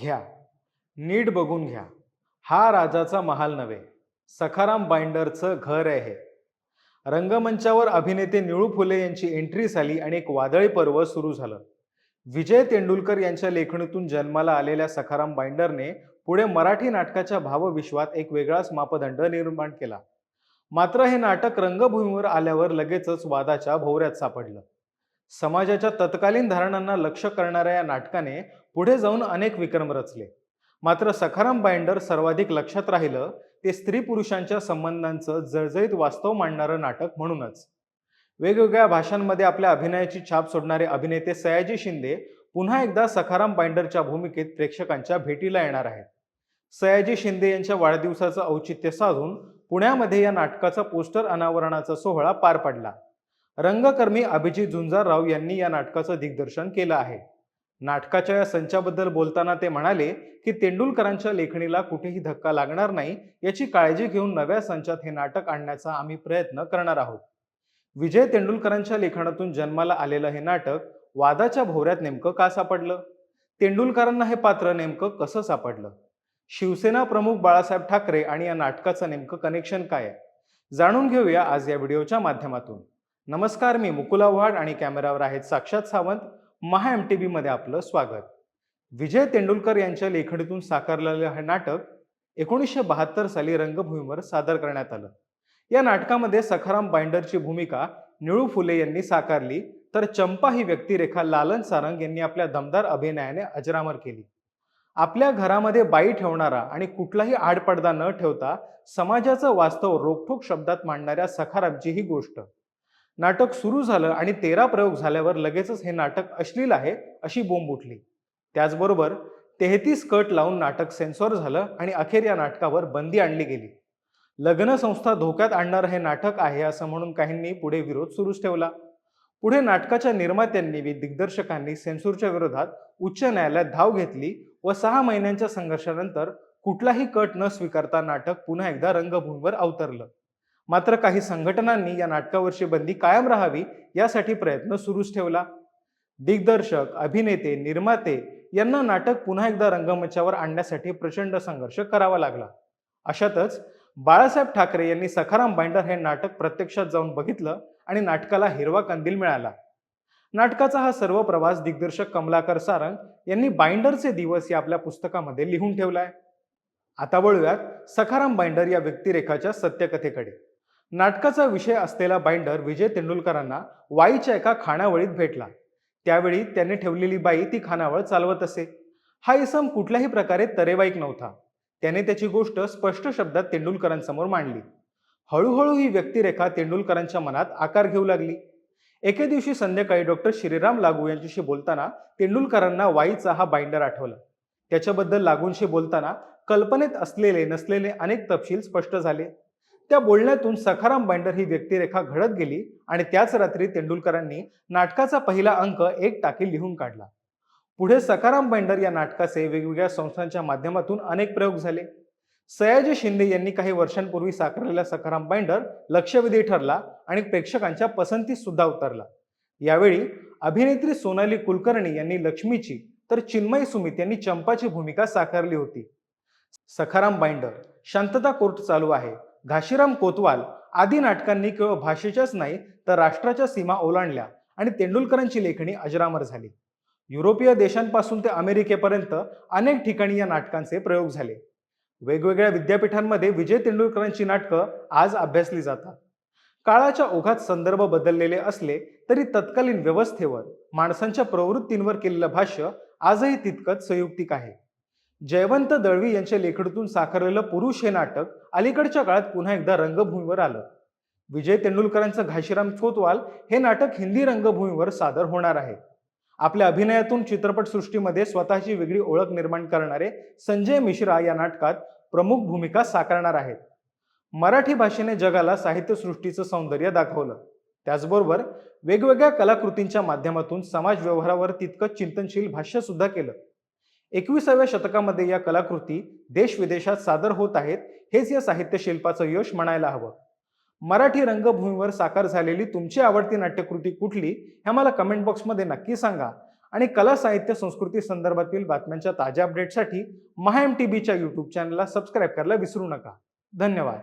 घ्या. नीट बघून घ्या. हा राजाचा महाल नव्हे. सखाराम बाइंडरचं घर आहे. हे. रंगमंचावर अभिनेते निळू फुले यांची एंट्री झाली आणि एक वादळी पर्व सुरू झालं. विजय तेंडुलकर यांच्या लेखणीतून जन्माला आलेल्या सखाराम बाइंडरने पुढे मराठी नाटकाच्या भावविश्वात एक वेगळाच मापदंड निर्माण केला. मात्र हे नाटक रंगभूमीवर आल्यावर लगेचच वादाच्या भोवऱ्यात सापडलं. समाजाच्या तत्कालीन धारणांना लक्ष करणाऱ्या या नाटकाने पुढे जाऊन अनेक विक्रम रचले. मात्र सखाराम बाइंडर सर्वाधिक लक्षात राहिलं ते स्त्री पुरुषांच्या संबंधांचं जळजळीत वास्तव मांडणारं नाटक म्हणूनच. वेगवेगळ्या भाषांमध्ये आपल्या अभिनयाची छाप सोडणारे अभिनेते सयाजी शिंदे पुन्हा एकदा सखाराम बाइंडरच्या भूमिकेत प्रेक्षकांच्या भेटीला येणार आहेत. सयाजी शिंदे यांच्या वाढदिवसाचं औचित्य साधून पुण्यामध्ये या नाटकाचा पोस्टर अनावरणाचा सोहळा पार पडला. रंगकर्मी अभिजित झुंजारराव यांनी या नाटकाचं दिग्दर्शन केलं आहे. नाटकाच्या या संचाबद्दल बोलताना ते म्हणाले की तेंडुलकरांच्या लेखणीला कुठेही धक्का लागणार नाही याची काळजी घेऊन नव्या संचात हे नाटक आणण्याचा आम्ही प्रयत्न करणार आहोत. विजय तेंडुलकरांच्या लेखनातून जन्माला आलेलं हे नाटक वादाच्या भोवऱ्यात नेमकं का सापडलं? तेंडुलकरांना हे पात्र नेमकं कसं सापडलं? शिवसेना प्रमुख बाळासाहेब ठाकरे आणि या नाटकाचं नेमकं कनेक्शन काय आहे? जाणून घेऊया आज या व्हिडिओच्या माध्यमातून. नमस्कार मी मुकुला वाड आणि कॅमेरावर आहेत साक्षात सावंत. महा एम टी बीमध्ये आपलं स्वागत. विजय तेंडुलकर यांच्या लेखणीतून साकारलेलं हे नाटक एकोणीसशे बहात्तर साली रंगभूमीवर सादर करण्यात आलं. या नाटकामध्ये सखाराम बाइंडरची भूमिका निळू फुले यांनी साकारली तर चंपा ही व्यक्तिरेखा लालन सारंग यांनी आपल्या दमदार अभिनयाने अजरामर केली. आपल्या घरामध्ये बाई ठेवणारा आणि कुठलाही आडपडदा न ठेवता समाजाचं वास्तव रोखोक शब्दात मांडणाऱ्या सखारामची ही गोष्ट नाटक सुरू झालं आणि तेरा प्रयोग झाल्यावर लगेचच हे नाटक अश्लील आहे अशी बोंब उठली. त्याचबरोबर तेहतीस कट लावून नाटक सेन्सॉर झालं आणि अखेर या नाटकावर बंदी आणली गेली. लग्न संस्था धोक्यात आणणारं हे नाटक आहे असं म्हणून काहींनी पुढे विरोध सुरूच ठेवला. पुढे नाटकाच्या निर्मात्यांनी व दिग्दर्शकांनी सेन्सॉरच्या विरोधात उच्च न्यायालयात धाव घेतली व सहा महिन्यांच्या संघर्षानंतर कुठलाही कट न स्वीकारता नाटक पुन्हा एकदा रंगभूमीवर अवतरलं. मात्र काही संघटनांनी या नाटकावरची बंदी कायम राहावी यासाठी प्रयत्न सुरूच ठेवला. दिग्दर्शक अभिनेते निर्माते यांना नाटक पुन्हा एकदा रंगमंचावर आणण्यासाठी प्रचंड संघर्ष करावा लागला. अशातच बाळासाहेब ठाकरे यांनी सखाराम बाइंडर हे नाटक प्रत्यक्षात जाऊन बघितलं आणि नाटकाला हिरवा कंदील मिळाला. नाटकाचा हा सर्व प्रवास दिग्दर्शक कमलाकर सारंग यांनी बाइंडरचे दिवस या आपल्या पुस्तकामध्ये लिहून ठेवलाय. आता वळूयात सखाराम बाइंडर या व्यक्तिरेखाच्या सत्यकथेकडे. नाटकाचा विषय असलेला बाइंडर विजय तेंडुलकरांना वाईच्या एका खानावळीत भेटला. त्यावेळी त्याने ठेवलेली बाई ती खानावळ चालवत असे. हा इसम कुठल्याही प्रकारे तरेवाईक नव्हता. त्याने त्याची गोष्ट स्पष्ट शब्दात तेंडुलकरांसमोर मांडली. हळूहळू ही व्यक्तिरेखा तेंडुलकरांच्या मनात आकार घेऊ लागली. एके दिवशी संध्याकाळी डॉक्टर श्रीराम लागू यांच्याशी बोलताना तेंडुलकरांना वाईचा हा बाइंडर आठवला. त्याच्याबद्दल लागूंशी बोलताना कल्पनेत असलेले नसलेले अनेक तपशील स्पष्ट झाले. त्या बोलण्यातून सखाराम बाइंडर ही व्यक्तिरेखा घडत गेली आणि त्याच रात्री तेंडुलकरांनी नाटकाचा पहिला अंक एक टाकी लिहून काढला. पुढे सखाराम बाइंडर या नाटकाचे वेगवेगळ्या संस्थांच्या माध्यमातून अनेक प्रयोग झाले. सयाजी शिंदे यांनी काही वर्षांपूर्वी साकारलेला सखाराम बाइंडर लक्षवेधी ठरला आणि प्रेक्षकांच्या पसंतीत सुद्धा उतरला. यावेळी अभिनेत्री सोनाली कुलकर्णी यांनी लक्ष्मीची तर चिन्मयी सुमित यांनी चंपाची भूमिका साकारली होती. सखाराम बाइंडर शांतता कोर्ट चालू आहे. घाशीराम कोतवाल आदी नाटकांनी केवळ भाषेच्याच नाही तर राष्ट्राच्या सीमा ओलांडल्या आणि तेंडुलकरांची लेखणी अजरामर झाली. युरोपीय देशांपासून ते अमेरिकेपर्यंत अनेक ठिकाणी या नाटकांचे प्रयोग झाले. वेगवेगळ्या विद्यापीठांमध्ये विजय तेंडुलकरांची नाटकं आज अभ्यासली जातात. काळाच्या ओघात संदर्भ बदललेले असले तरी तत्कालीन व्यवस्थेवर माणसांच्या प्रवृत्तींवर केलेलं भाष्य आजही तितकंच संयुक्तिक आहे. जयवंत दळवी यांच्या लेखडीतून साकारलेलं पुरुष हे नाटक अलीकडच्या काळात पुन्हा एकदा रंगभूमीवर आलं. विजय तेंडुलकरांचं घाशीराम कोतवाल हे नाटक हिंदी रंगभूमीवर सादर होणार आहे. आपल्या अभिनयातून चित्रपटसृष्टीमध्ये स्वतःची वेगळी ओळख निर्माण करणारे संजय मिश्रा या नाटकात प्रमुख भूमिका साकारणार आहेत. मराठी भाषेने जगाला साहित्यसृष्टीचं सौंदर्य दाखवलं. त्याचबरोबर वेगवेगळ्या कलाकृतींच्या माध्यमातून समाज व्यवहारावर तितकं चिंतनशील भाष्य सुद्धा केलं. एकविसाव्या शतकामध्ये या कलाकृती देश विदेशात सादर होत आहेत हेच या साहित्य शिल्पाचं यश म्हणायला हवं. मराठी रंगभूमीवर साकार झालेली तुमची आवडती नाट्यकृती कुठली हे मला कमेंट बॉक्समध्ये नक्की सांगा. आणि कला साहित्य संस्कृती संदर्भातील बातम्यांच्या ताज्या अपडेटसाठी महाएम टी बीच्या यूट्यूब चॅनलला सबस्क्राईब करायला विसरू नका. धन्यवाद.